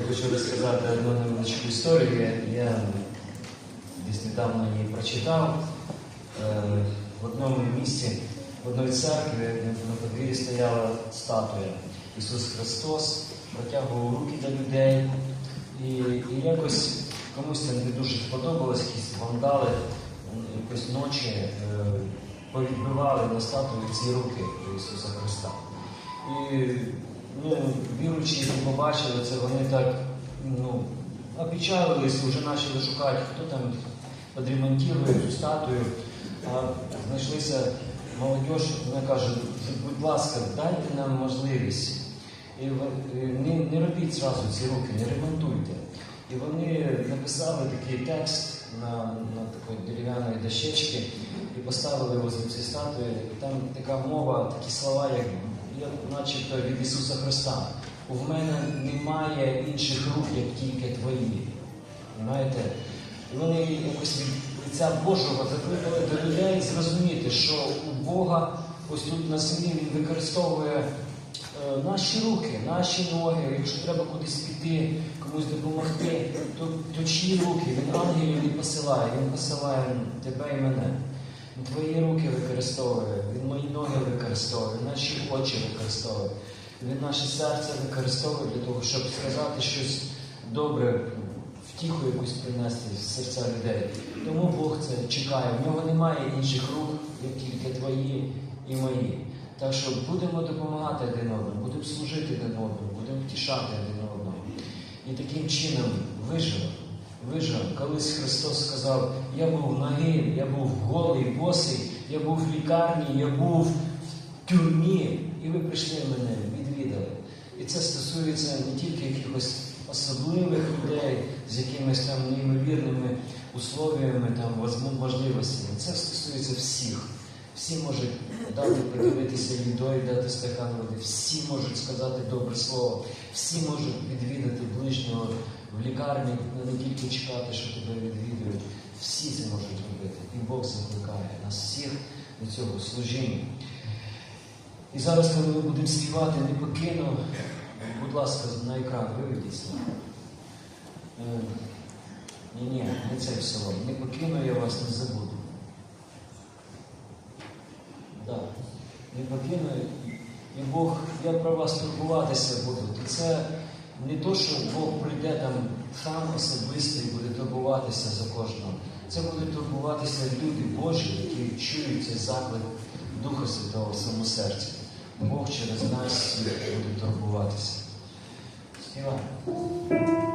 Я хочу розказати одну невеличку історію. Я- десь недавно її прочитав. Е, В одному місці, в одній церкві на подвір'ї стояла статуя. Ісус Христос протягував руки до людей. І, і якось комусь це не дуже сподобалось, якісь вандали якось ночі е, повідбивали на статую ці руки Ісуса Христа. І ну, віруючі, побачили це, вони так ну, опечалились, вже почали шукати, хто там підремонтує цю статую. А знайшлися молодь, вона каже, будь ласка, дайте нам можливість. І не, не робіть зразу ці руки, не ремонтуйте. І вони написали такий текст на, на такої дерев'яної дощечки і поставили возле цієї статуї. І там така мова, такі слова, як, як начебто від Ісуса Христа. У мене немає інших рук, як тільки твої. Знаєте? І вони якось від лиця Божого закликали до людей зрозуміти, що у Бога ось тут на землі Він використовує е, наші руки, наші ноги. Якщо треба кудись піти, комусь допомогти, то, то чиї руки? Він ангелів не посилає, він посилає тебе і мене. Він твої руки використовує, він мої ноги використовує, наші очі використовує. Він наше серце використовує для того, щоб сказати щось добре, втіху якусь принести в серця людей. Тому Бог це чекає. В нього немає інших рук, як тільки твої і мої. Так що будемо допомагати один одному, будемо служити один одному, будемо втішати один одного. І таким чином вижив. Вижив. Колись Христос сказав, я був нагий, я був голий, босий, я був в лікарні, я був в тюрмі, і ви прийшли мене, відвідали. І це стосується не тільки якихось особливих людей з якимись там неймовірними условиями, там, можливостями. Це стосується всіх. Всі можуть дати подивитися відео, дати стакан води, всі можуть сказати добре слово, всі можуть відвідати ближнього в лікарні, не тільки чекати, що тебе відвідують. Всі це можуть робити. І Бог закликає нас всіх до цього служіння. І зараз, коли ми будемо співати, не покину, будь ласка, на екран виведіть слова. Е, Ні, ні, не цей псалом. Не покину я вас, не забуду. Да. Не покину. І Бог, я про вас турбуватися буду. То це не то, що Бог прийде там сам особисто і буде турбуватися за кожного. Це будуть турбуватися люди Божі, які чують цей заклик Духа Святого в своєму серці. Бог через нас буде турбуватися. Співаємо.